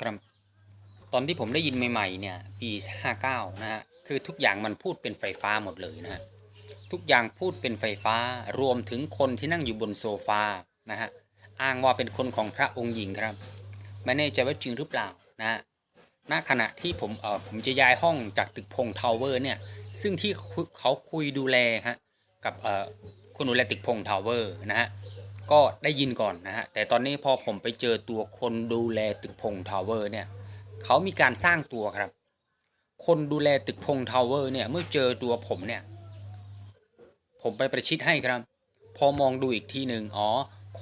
ครับตอนที่ผมได้ยินใหม่ๆเนี่ยปี59นะฮะคือทุกอย่างมันพูดเป็นไฟฟ้าหมดเลยนะฮะทุกอย่างพูดเป็นไฟฟ้ารวมถึงคนที่นั่งอยู่บนโซฟานะฮะอ้างว่าเป็นคนของพระองค์หญิงครับไม่แน่ใจว่าจริงหรือเปล่านะฮะณขณะที่ผมเออผมจะย้ายห้องจากตึกพงทาวเวอร์เนี่ยซึ่งที่เขาคุยดูแลฮะกับเอ่อคนดูแลตึกพงทาวเวอร์นะฮะ ก็ได้ยินก่อนนะฮะ แต่ตอนนี้พอผมไปเจอตัวคนดูแลตึกพงทาวเวอร์เนี่ยเขามีการสร้างตัวครับ คนดูแลตึกพงทาวเวอร์เนี่ยเมื่อเจอตัวผมเนี่ย ผมไปประชิดให้ครับ พอมองดูอีกทีหนึ่งอ๋อ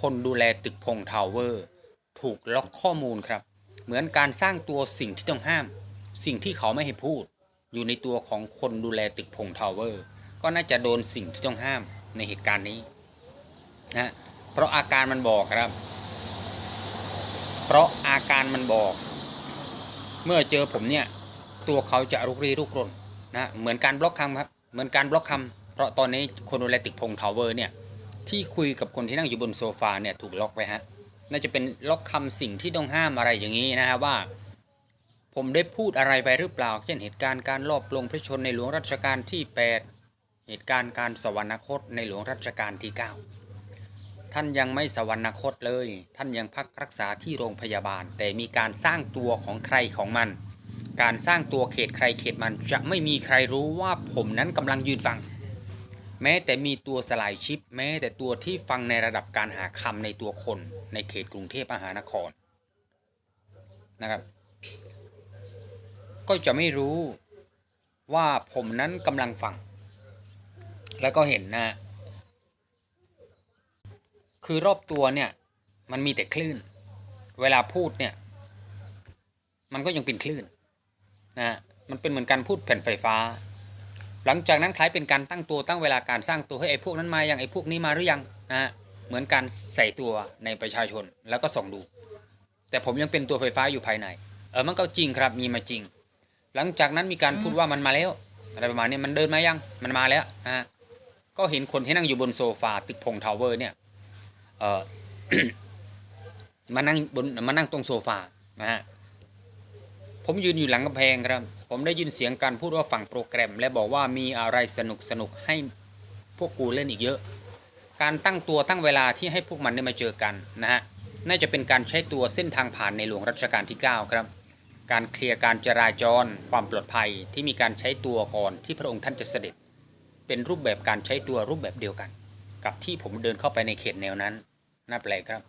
คนดูแลตึกพงทาวเวอร์ถูกล็อกข้อมูลครับ เหมือนการสร้างตัวสิ่งที่ต้องห้าม สิ่งที่เขาไม่ให้พูด อยู่ในตัวของคนดูแลตึกพงทาวเวอร์ก็น่าจะโดนสิ่งที่ต้องห้ามในเหตุการณ์นี้นะฮะ เพราะอาการมันบอกครับ เพราะอาการมันบอก เมื่อเจอผมเนี่ย ตัวเขาจะรุกรีรุกรนนะเหมือนการบล็อกคำครับ เหมือนการบล็อกคำเพราะตอนนี้คนดูแลตึกพงทาวเวอร์เนี่ยที่คุยกับคนที่นั่งอยู่บนโซฟาเนี่ยถูกล็อกไว้ฮะน่าจะเป็นล็อกคำสิ่งที่ต้องห้ามอะไรอย่างนี้นะฮะว่า ผมได้พูดอะไรไปหรือเปล่า เช่นเหตุการณ์การลอบลงพระชนในหลวงรัชกาลที่ 8 เหตุการณ์การสวรรคตในหลวงรัชกาลที่ 9 ท่านยังไม่สวรรคตเลย ท่านยังพักรักษาที่โรงพยาบาล แต่มีการสร้างตัวของใครของมัน การสร้างตัวเขตใครเขตมันจะไม่มีใครรู้ว่าผมนั้นกำลังยืนฟัง แม้แต่มีตัวสลายชิป แม้แต่ตัวที่ฟังในระดับการหาคำในตัวคน ในเขตกรุงเทพมหานครนะครับ ก็จะไม่รู้ว่าผมนั้นกำลังฟัง แล้วก็เห็นนะ คือรอบตัวเนี่ยมันมีแต่คลื่น เวลาพูดเนี่ยมันก็ยังเป็นคลื่นนะฮะมันเป็นเหมือนการพูดแผ่นไฟฟ้า หลังจากนั้นคล้ายเป็นการตั้งตัวตั้งเวลาการสร้างตัวให้ไอ้พวกนั้นมายังไอ้พวกนี้มาหรือยังนะฮะเหมือนการใส่ตัวในประชาชนแล้วก็ส่องดู แต่ผมยังเป็นตัวไฟฟ้าอยู่ภายในเออมันก็จริงครับมีมาจริง หลังจากนั้นมีการพูดว่ามันมาแล้วอะไรประมาณนี้มันเดินมายังมันมาแล้วนะฮะก็เห็นคนที่นั่งอยู่บนโซฟาตึกพงทาวเวอร์เนี่ย เออมานั่งบนมานั่งตรงโซฟานะฮะผมยืนอยู่หลังกำแพงครับ ผมได้ยินเสียงการพูดว่าฝั่งโปรแกรม และบอกว่ามีอะไรสนุกสนุกให้พวกกูเล่นอีกเยอะ การตั้งตัวตั้งเวลาที่ให้พวกมันได้มาเจอกันนะฮะน่าจะเป็นการใช้ตัวเส้นทางผ่านในหลวงรัชกาลที่ 9 ครับ การเคลียร์การจราจร ความปลอดภัยที่มีการใช้ตัวก่อนที่พระองค์ท่านจะเสด็จ เป็นรูปแบบการใช้ตัวรูปแบบเดียวกัน กับที่ผมเดินเข้าไปในเขตแนวนั้น น่าแปลกครับ